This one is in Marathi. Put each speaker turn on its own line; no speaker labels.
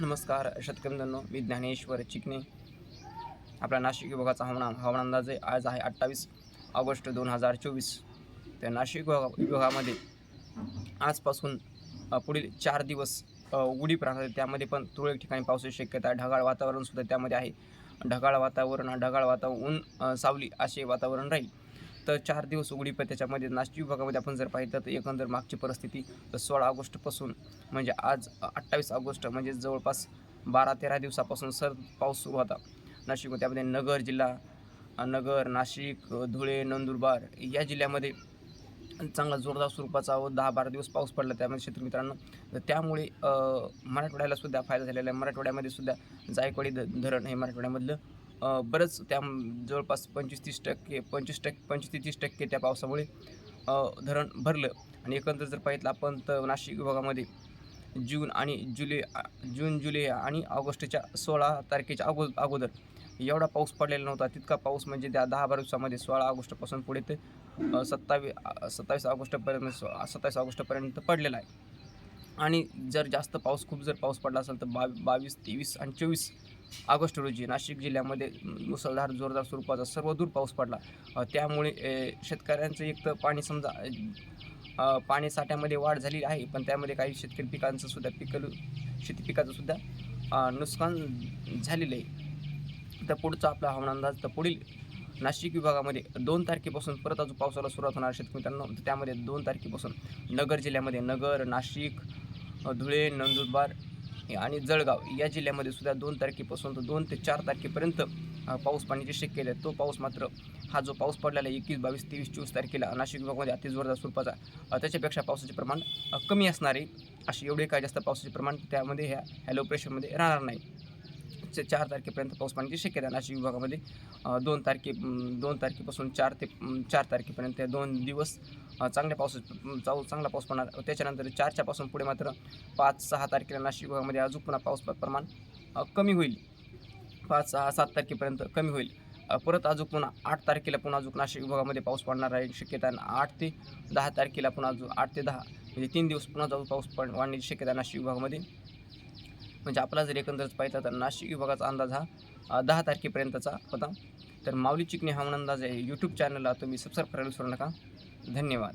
नमस्कार शेतकरी मी ज्ञानेश्वर चिकणे आपला नाशिक विभागाचा हवामान हवामान अंदाज आहे आज आहे अठ्ठावीस ऑगस्ट दोन हजार चोवीस. तर नाशिक विभागामध्ये आजपासून पुढील चार दिवस अ, उघडीप राहणार आहे. त्यामध्ये पण तुरळक ठिकाणी पावसाची शक्यता आहे. ढगाळ वातावरणसुद्धा त्यामध्ये आहे. ढगाळ वातावरण ढगाळ वातावरण ऊन सावली असे वातावरण राहील. तर चार दिवस उघडीप त्याच्यामध्ये नाशिक विभागामध्ये आपण जर पाहिलं तर एकंदर मागची परिस्थिती तर सोळा ऑगस्टपासून म्हणजे आज अठ्ठावीस ऑगस्ट म्हणजे जवळपास बारा तेरा दिवसापासून सर पाऊस सुरू होता. नाशिकमध्ये त्यामध्ये नगर जिल्हा नगर नाशिक धुळे नंदुरबार या जिल्ह्यामध्ये चांगला जोरदार स्वरूपाचा व दहा बारा दिवस पाऊस पडला त्यामध्ये शेतकरी मित्रांनो. तर त्यामुळे मराठवाड्यालासुद्धा मराठवाड्याला सुद्धा फायदा झालेला आहे. मराठवाड्यामध्ये सुद्धा जायकवाडी धरण हे मराठवाड्यामधलं बरंच त्या जवळपास पंचवीस तीस टक्के पंचवीस टक्के पंचवीस तीस टक्के त्या पावसामुळे धरण भरलं. आणि एकंदर जर पाहिलं आपण तर नाशिक विभागामध्ये जून आणि जुलै जून जुलै आणि ऑगस्टच्या सोळा तारखेच्या अगो अगोदर एवढा पाऊस पडलेला नव्हता. तितका पाऊस म्हणजे त्या दहा बारा दिवसामध्ये सोळा ऑगस्टपासून पुढे ते सत्तावीस सत्तावीस ऑगस्टपर्यंत सत्तावीस ऑगस्टपर्यंत पडलेला आहे. आणि जर जास्त पाऊस खूप जर पाऊस पडला असेल तर बावी बावीस तेवीस आणि चोवीस ऑगस्ट रोजी नाशिक जिल्ह्यामध्ये मुसळधार जोरदार स्वरूपाचा सर्वदूर पाऊस पडला. त्यामुळे शेतकऱ्यांचं एक तर पाणी समजा पाणी साठ्यामध्ये वाढ झाली आहे पण त्यामध्ये काही शेतकरी पिकांचं सुद्धा पिकल शेती पिकाचं सुद्धा नुकसान झालेलं आहे. तर पुढचा आपला हवामान अंदाज तर पुढील नाशिक विभागामध्ये दोन तारखेपासून परत अजून पावसाला सुरुवात होणार शेतकरी मित्रांनो. तर त्यामध्ये दोन तारखेपासून नगर जिल्ह्यामध्ये नगर नाशिक धुळे नंदुरबार आणि जळगाव या जिल्ह्यामध्ये सुद्धा दोन तारखेपासून तर दोन ते चार तारखेपर्यंत पाऊस पाण्याची शक्यता आहे. तो पाऊस मात्र हा जो पाऊस पडलेला आहे एकवीस बावीस तेवीस चोवीस तारखेला नाशिक विभागामध्ये अति जोरदार स्वरूपाचा त्याच्यापेक्षा पावसाचे प्रमाण कमी असणार आहे असे एवढे काय जास्त पावसाचे प्रमाण त्यामध्ये ह्या हॅलो प्रेशरमध्ये राहणार नाही. ते चार तारखेपर्यंत पाऊस पाण्याची शक्यता आहे नाशिक विभागामध्ये दोन तारखे दोन तारखेपासून चार ते चार तारखेपर्यंत दोन दिवस चांगल्या पाऊस चाव चांगला पाऊस पडणार. त्याच्यानंतर चारच्यापासून पुढे मात्र पाच सहा तारखेला नाशिक विभागामध्ये अजून पुन्हा पाऊस प्रमाण कमी होईल. पाच सहा सात तारखेपर्यंत कमी होईल. परत अजून पुन्हा आठ तारखेला पुन्हा अजून नाशिक विभागामध्ये पाऊस पडणार आहे. शक्यता आठ ते दहा तारखेला पुन्हा अजून आठ ते दहा म्हणजे तीन दिवस पुन्हा जाऊन पाऊस पड वाढण्याची शक्यता नाशिक विभागामध्ये. म्हणजे आपला जर एकंदरच पाहिजे तर नाशिक विभागाचा अंदाज हा दहा तारखेपर्यंतचा होता. तर माऊली चिकणे हवामान अंदाज आहे. यूट्यूब चॅनलला तुम्ही सबस्क्राईब करायला विसरू नका. धन्यवाद.